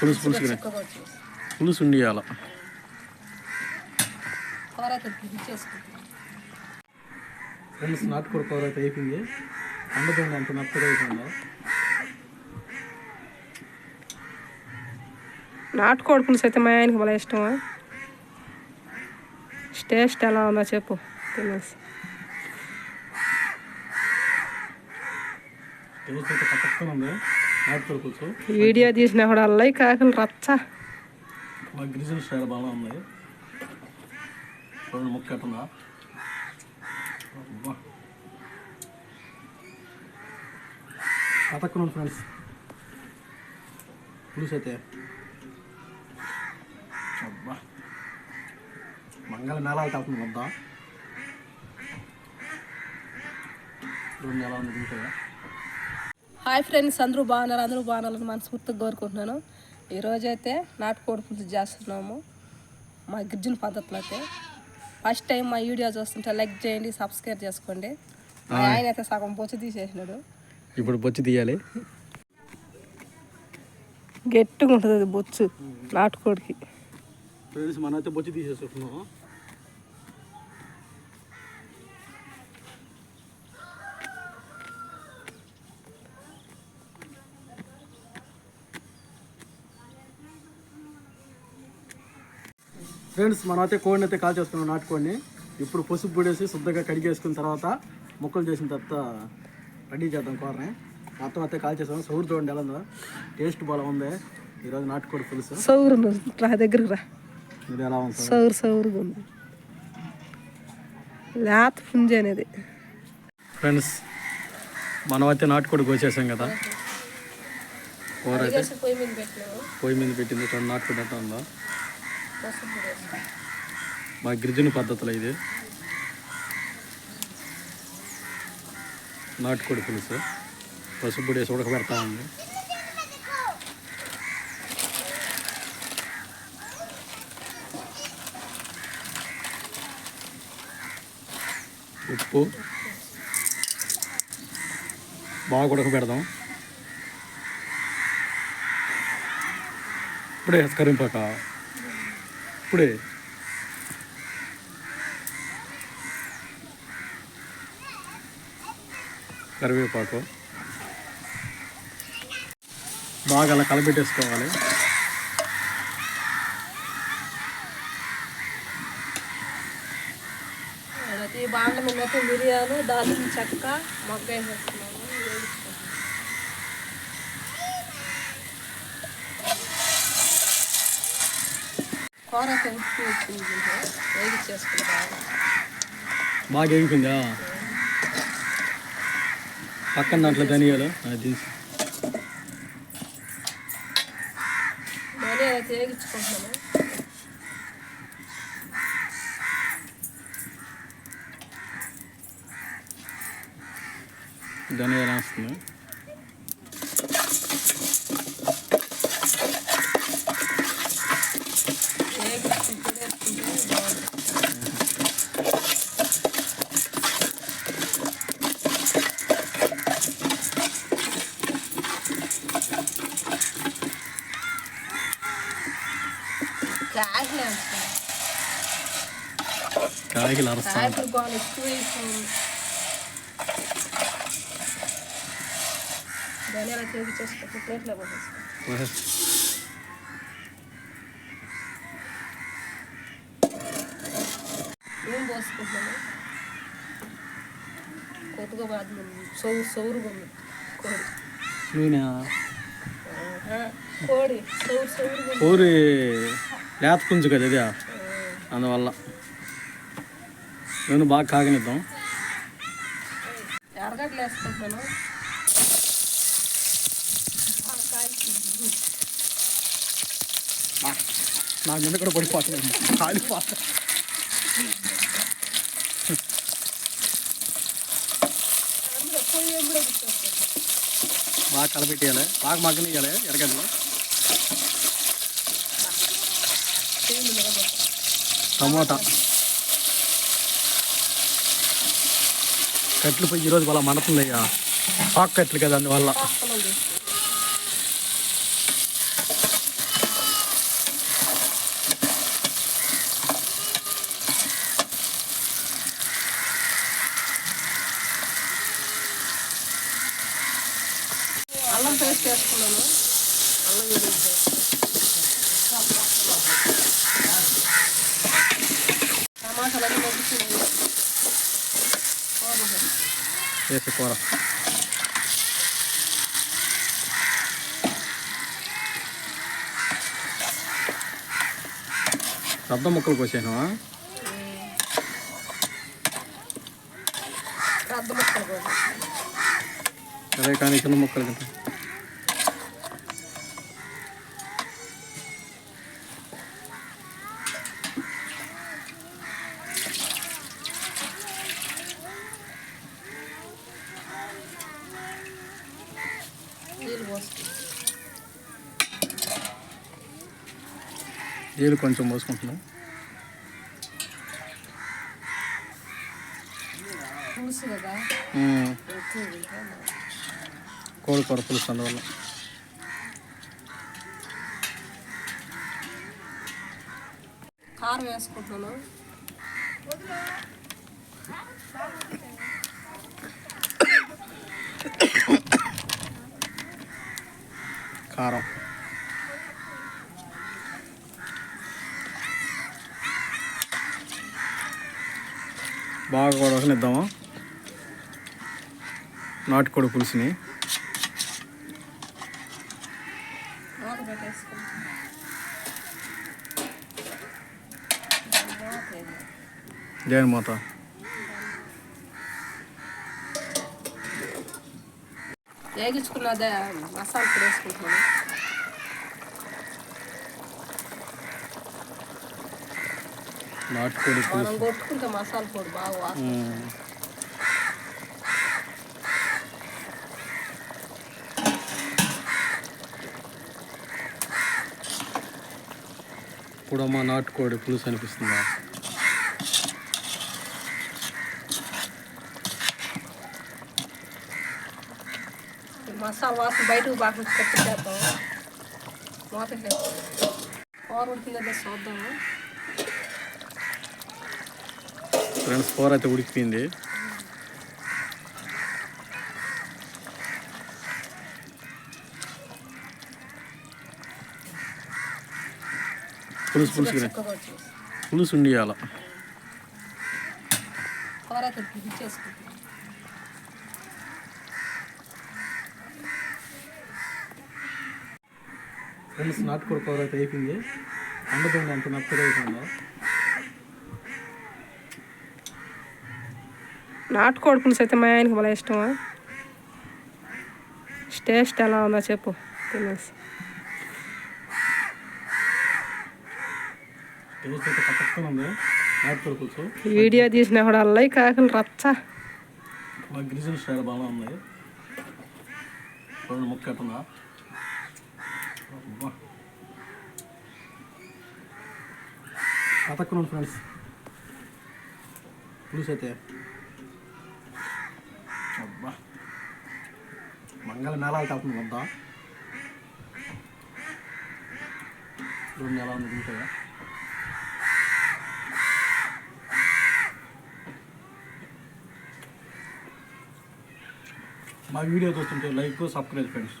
పులుసు పులుసు పులుసు ఉండియాల. ఫ్రెండ్స్ నాటుకోడి కూర అయితే అయిపోయింది. అండదండి అంత మెత్తగా అయిపోయిందో? నాటుకోడి పులుసు అయితే మా ఆయనకి భలే ఇష్టమా? టేస్ట్ ఎలా ఉందో చెప్పు తినేసి. టేస్ట్ అయితే పక్కన ఉంది. వీడియో తీసిన కూడా అల్లయి కాకులు రచ్చ. గిరిజన స్టైల్ బాగా ఉంది చూడండి ముక్క ఎట్టుందా? అబ్బా. పతక్కున్నాను ఫ్రెండ్స్. పులుసు అయితే. అబ్బా. మంగళ నేలాలు కాకుండా వద్దా రెండు నెలలు ఉంది హాయ్ ఫ్రెండ్స్ అందరూ బాగున్నారు అందరూ బాగున్నారని మనస్ఫూర్తిగా కోరుకుంటున్నాను. ఈరోజైతే నాటుకోడి పులుసు చేస్తున్నాము మా గిరిజన పద్ధతిలో అయితే ఫస్ట్ టైం మా వీడియో చూస్తుంటే లైక్ చేయండి సబ్స్క్రైబ్ చేసుకోండి. మా ఆయన అయితే సగం బొచ్చు తీసేసినాడు. ఇప్పుడు బొచ్చి తీయాలి. గట్టిగా ఉంటుంది అది బొచ్చు నాటుకోడికి. ఫ్రెండ్స్ బొచ్చి తీసేసుకున్నాం ఫ్రెండ్స్ మనమైతే కోడిని అయితే కాల్ చేసుకున్నాం నాటుకోడిని. ఇప్పుడు పసుపు పొడేసి శుద్ధంగా కడిగేసుకున్న తర్వాత ముక్కలు చేసిన తర్వాత రెడీ చేద్దాం కూరని. మొత్తం అయితే కాల్ చేసాం. సౌరు చూడండి ఎలా ఉందో. టేస్ట్ బాగా ఉంది. ఈరోజు నాటుకోడి పులుసు. సౌరు రా దగ్గరకు రా. ఇది ఎలా ఉంది? సౌరు సౌరుగా ఉంది. లేత పుంజి అనేది. ఫ్రెండ్స్ మనం అయితే నాటుకోడి కోసేసాం కదా. కూర అయితే పొయ్యి మీద పెట్టింది. నాటుకోడి ఎట్లా ఉందో. మా గిరిజన పద్ధతిలో ఇది. నాటుకోడి పులుసు. పసుపు వేసి ఉడకబెడతా ఉంది. ఉప్పు. బాగా ఉడకబెడదాం. ఇప్పుడే కరింపాక ఇప్పుడే. కరివేపాకు. బాగా అలా కలపెట్టేసుకోవాలి ఈ బాండ్ల మీద మొత్తం మిరియాలు దాల్చిన చెక్క మొగ్గ వేసేస్తున్నాము కూర ఉప్పు బాగా ఎగిపోయిందా పక్కన దాంట్లో ధనియాలు అది ధనియాలు వేగించుకుంటున్నాము. ధనియాలు ప్లేట్లో పోసేసుకోండి ఏం పోసుకుంటున్నాను కొద్దిగా బాధ సౌరు సౌరుగా ఉంది కోడి నూనె కోడి సౌరు ఉంది ఊరి లేత పుంజు కదా ఇది. అందువల్ల. నూనె బాగా కాగనిద్దాం. ఎరగడ్డలు వేసుకుంటున్నాను ఆ, కాల్చింది. నా మీద కూడా పడిపోతుంది కాలిపోతా అందులో పొయ్యి కూడా గుర్తొస్తుంది బాగా కలపెట్టేయాలి. బాగా మగ్గనియాలి ఎరగడ్డలు. పొయ్యి మీద కూడా టమోటా కట్లు పోయి ఈరోజు వాళ్ళ మండుతుందయ్యా ఆకు కట్లు కదా అందువల్ల. అల్లం పేస్ట్ వేసుకున్నాను. అల్లం వేసి కూర. పెద్ద ముక్కలు కోసాను సరే కానీ చిన్న ముక్కలు తింటా. నీళ్ళు కొంచెం పోసుకుంటున్నాం. కోడి కూర పులుసు అందువల్ల. కారం వేసుకుంటున్నాను. కారం. బాగా కూడా ఇద్దాము నాటుకోడి పులుసుని. మూత? పెట్టేసుకుంటాం వేగించుకున్నదే మసాలా వేసుకుంటున్నాను. నాటుకోడి మనం కొట్టుకుంటే మసాలా పొడి బాగా. ఇప్పుడు అమ్మ నాటుకోడి పులుసు అనిపిస్తుందా మసాలా వాసన బయటకు బాగా కట్టి చేద్దాం మూత. కూర ఉడికిందో చూద్దాము ఫ్రెండ్స్ కూర అయితే ఉడికిపోయింది. పులుసు పులుసు పులుసు ఉండియాల. ఫ్రెండ్స్ నాటుకోడి కూర అయితే అయిపోయింది. అండుతుంది అంత మెత్తగా నాటుకోడి పులుసు అయితే మా ఆయనకి భలే ఇష్టమా? టేస్ట్ ఎలా ఉందో చెప్పు తినేసి. వీడియో తీసిన కూడా అల్లయి కాకలు రచ్చ. ఫ్రెండ్స్. పులుసు అయితే అబ్బా మంగళ మేళాలు కాకుండా వద్దా రెండు ఎలా ఉంది మా వీడియో చూస్తుంటే లైక్ సబ్స్క్రైబ్ ఫ్రెండ్స్